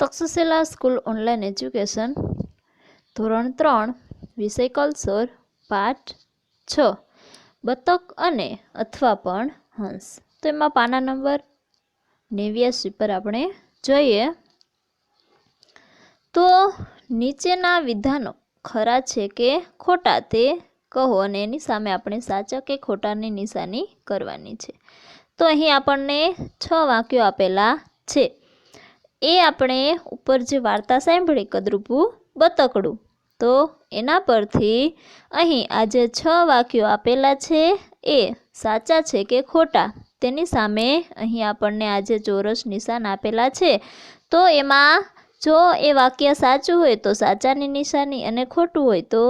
Takshashila school online education, ધોરણ ત્રણ, વિષય કલ્સર, પાઠ છ, બતક અને અથવા પણ હંસ. તો એમાં પાના નંબર નેવ્યાસી પર આપણે જોઈએ. તો નીચેના વિધાનો ખરા છે કે ખોટા તે કહો અને એની સામે આપણે સાચા કે ખોટાની નિશાની કરવાની છે. તો અહીં આપણને છ વાક્યો આપેલા છે. એ આપણે ઉપર જે વાર્તા સાંભળી, કદરૂપું, બતકડું. તો એના પરથી અહીં આ જે છ વાક્યો આપેલા છે એ સાચા છે કે ખોટા? તેની સામે અહીં આપણને આ જે ચોરસ નિશાન આપેલા છે, તો એમાં જો એ વાક્ય સાચું હોય તો સાચાની નિશાની અને ખોટું હોય તો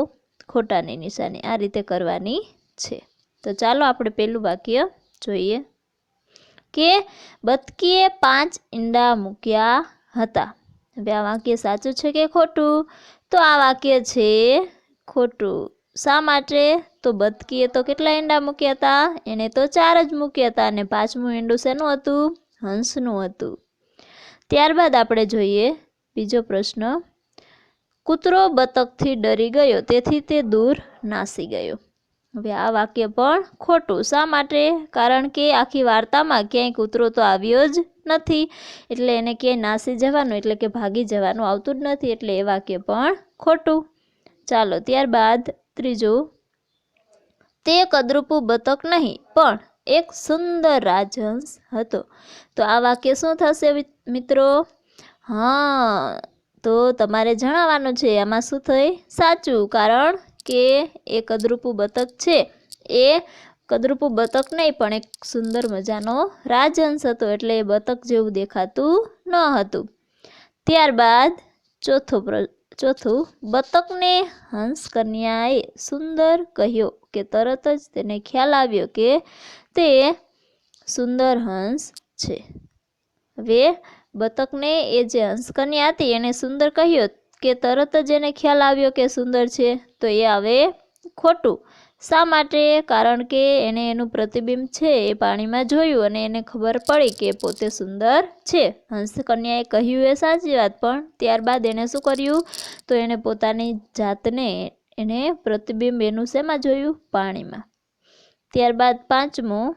ખોટાની નિશાની આ રીતે કરવાની છે. તો ચાલો આપણે પહેલું વાક્ય જોઈએ. કે બતકીએ પાંચ ઈંડા મૂક્યા હતા. હવે આ વાક્ય સાચું છે કે ખોટું? તો આ વાક્ય છે ખોટું. શા માટે? તો બતકીએ તો કેટલા ઈંડા મૂક્યા હતા? એણે તો ચાર જ મૂક્યા હતા અને પાંચમું ઈંડું શેનું હતું? હંસનું હતું. ત્યારબાદ આપણે જોઈએ બીજો પ્રશ્ન. કૂતરો બતકથી ડરી ગયો, તેથી તે દૂર નાસી ગયો. હવે આ વાક્ય પણ ખોટું. શા માટે? કારણ કે આખી વાર્તામાં ક્યાંય કૂતરો તો આવ્યો જ નથી. એટલે એને ક્યાંય નાસી જવાનું, એટલે કે ભાગી જવાનું આવતું જ નથી. એટલે એ વાક્ય પણ ખોટું. ચાલો, ત્યારબાદ ત્રીજું. તે કદરૂપું બતક નહીં, પણ એક સુંદર રાજહંસ હતો. તો આ વાક્ય શું થશે મિત્રો? હા, તો તમારે જણાવવાનું છે, આમાં શું થઈ? સાચું, કારણ કે એ કદરૂપું બતક છે. એ કદરૂપું બતક નહીં, પણ એક સુંદર મજાનો રાજહંસ હતો એટલે એ બતક જેવું દેખાતું ન હતું. ત્યારબાદ ચોથો ચોથું બતકને હંસ કન્યાએ સુંદર કહ્યો કે તરત જ તેને ખ્યાલ આવ્યો કે તે સુંદર હંસ છે. હવે બતકને એ જે હંસકન્યા હતી એને સુંદર કહ્યો કે તરત જ એને ખ્યાલ આવ્યો કે સુંદર છે, તો એ હવે ખોટું. શા માટે? કારણ કે એને એનું પ્રતિબિંબ છે, એ પાણીમાં જોયું અને એને ખબર પડી કે પોતે સુંદર છે. હંસકન્યાએ કહ્યું એ સાચી વાત, પણ ત્યારબાદ એણે શું કર્યું? તો એણે પોતાની જાતને, એને પ્રતિબિંબ એનું શેમાં જોયું? પાણીમાં. ત્યારબાદ પાંચમું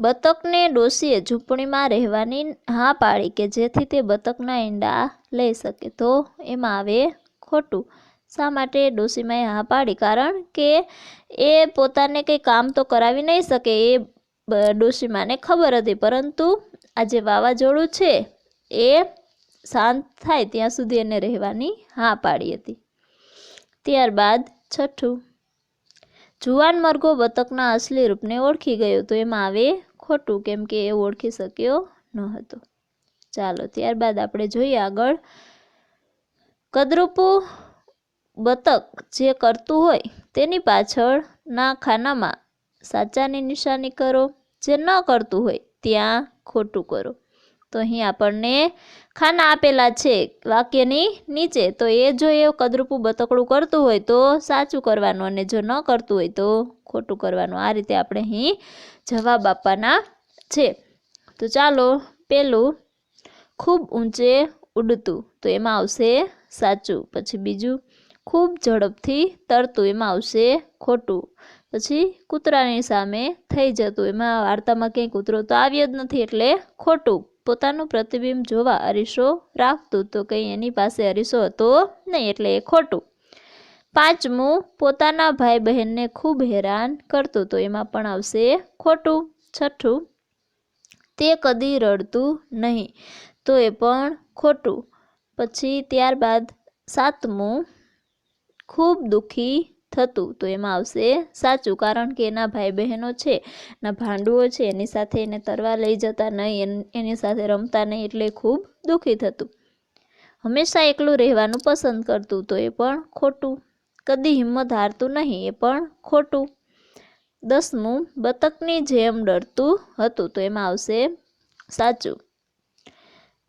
બતકને ડોશીએ ઝૂંપડીમાં રહેવાની હા પાડી કે જેથી તે બતકના ઈંડા લઈ શકે. તો એમાં આવે ખોટું. શા માટે ડોશીમાએ હા પાડી? કારણ કે એ પોતાને કંઈ કામ તો કરાવી નહીં શકે એ ડોશીમાને ખબર હતી. પરંતુ આ જે વાવાઝોડું છે, એ શાંત થાય ત્યાં સુધી એને રહેવાની હા પાડી હતી. ત્યારબાદ છઠ્ઠું. જુવાન મરઘો બતકના અસલી રૂપને ઓળખી ગયો. તો એમાં આવે ખોટું કેમ કે એ ઓળખી શક્યો ન હતો. ચાલો, ત્યારબાદ આપણે જોઈએ આગળ. કદરૂપું બતક જે કરતું હોય તેની પાછળના ખાનામાં સાચાની નિશાની કરો. જે ન કરતું હોય ત્યાં ખોટું કરો. તો અહીં આપણને ખાના આપેલા છે વાક્યની નીચે. તો એ જો એ કદરૂપું બતકડું કરતું હોય તો સાચું કરવાનું અને જો ન કરતું હોય તો ખોટું કરવાનું. આ રીતે આપણે અહીં જવાબ આપવાના છે. તો ચાલો પેલું ખૂબ ઊંચે ઉડતું તો એમાં આવશે સાચું. પછી બીજું ખૂબ ઝડપથી તરતું એમાં આવશે ખોટું. પછી કૂતરાની સામે થઈ જતું. એમાં વાર્તામાં ક્યાંય કૂતરો તો આવ્યો જ નથી એટલે ખોટું. પોતાનું પ્રતિબિંબ જોવા અરીસો રાખતું તો કંઈ એની પાસે અરીસો હતો નહીં, એટલે એ ખોટું. પાંચમું, પોતાના ભાઈ બહેનને ખૂબ હેરાન કરતું તો એમાં પણ આવશે ખોટું. છઠ્ઠું, તે કદી રડતું નહીં તો એ પણ ખોટું. પછી ત્યારબાદ સાતમું, ખૂબ દુઃખી થતું. તો એમાં આવશે, સાચું, કારણ કે એના ભાઈ બહેનો છે, એના ભાંડુઓ છે, એની સાથે એને તરવા લઈ જતા નહીં એની સાથે રમતા નહીં, એટલે ખૂબ દુઃખી થતું. હંમેશા એકલું રહેવાનું પસંદ કરતું, તો એ પણ ખોટું. કદી હિંમત હારતું નહીં, એ પણ ખોટું. દસમું, બતકની જેમ ડરતું હતું, તો એમાં આવશે, સાચું.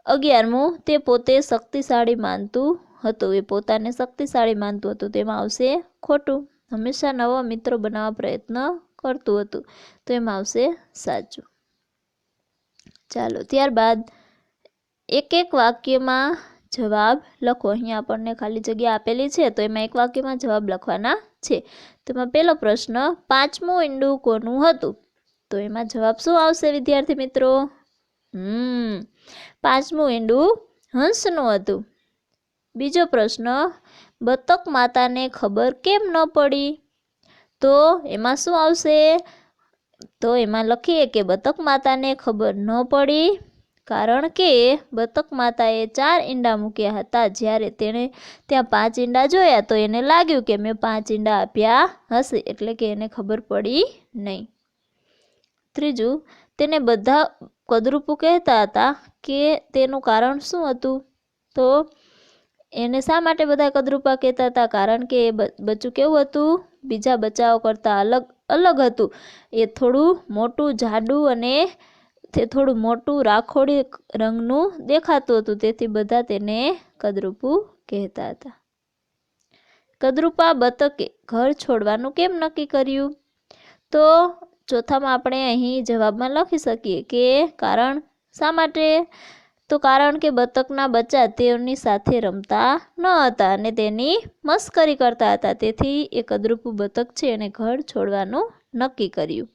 અગિયારમું, તે પોતે શક્તિશાળી માનતું હતું. એ પોતાને શક્તિશાળી માનતું હતું. તેમાં આવશે ખોટું. હંમેશા નવા મિત્રો બનાવવા પ્રયત્ન કરતું હતું. તો એમાં આવશે સાચું. ચાલો, ત્યારબાદ એક એક વાક્યમાં જવાબ લખો. અહીંયા આપણને ખાલી જગ્યા આપેલી છે, તો એમાં એક વાક્યમાં જવાબ લખવાના છે. તેમાં પહેલો પ્રશ્ન, પાંચમું ઈંડું કોનું હતું? તો એમાં જવાબ શું આવશે, વિદ્યાર્થી મિત્રો? હમ, પાંચમું ઈંડું હંસનું હતું. બીજો પ્રશ્ન, બતક માતાને ખબર કેમ ન પડી? તો એમાં શું આવશે? તો એમાં લખીએ કે બતક માતાને ખબર ન પડી કારણ કે બતક માતાએ ચાર ઈંડા મૂક્યા હતા. જ્યારે તેણે ત્યાં પાંચ ઈંડા જોયા તો એને લાગ્યું કે મેં પાંચ ઈંડા આપ્યા હશે, એટલે કે એને ખબર પડી નહીં. ત્રીજું, તેને બધા કદરૂપું કહેતા હતા કે તેનું કારણ શું હતું? તો એને શા માટે બધા કદરૂપા કહેતા હતા? કારણ કે એ બચ્ચું કેવું હતું? બીજા બચ્ચાઓ કરતાં અલગ અલગ હતું. એ થોડું મોટું, જાડું અને તે થોડું મોટું, રાખોડી રંગનું દેખાતું હતું. તેથી બધા તેને કદરૂપું કહેતા હતા. કદરૂપા બતકે, ઘર છોડવાનું કેમ નક્કી કર્યું? તો ચોથામાં આપણે અહીં જવાબમાં લખી શકીએ કે કારણ શા માટે તો કારણ કે બતકના બચ્ચા તેઓની સાથે રમતા ન હતા અને તેની મસ્કરી કરતા હતા. તેથી એ કદરૂપું બતક છે એને ઘર છોડવાનું નક્કી કર્યું.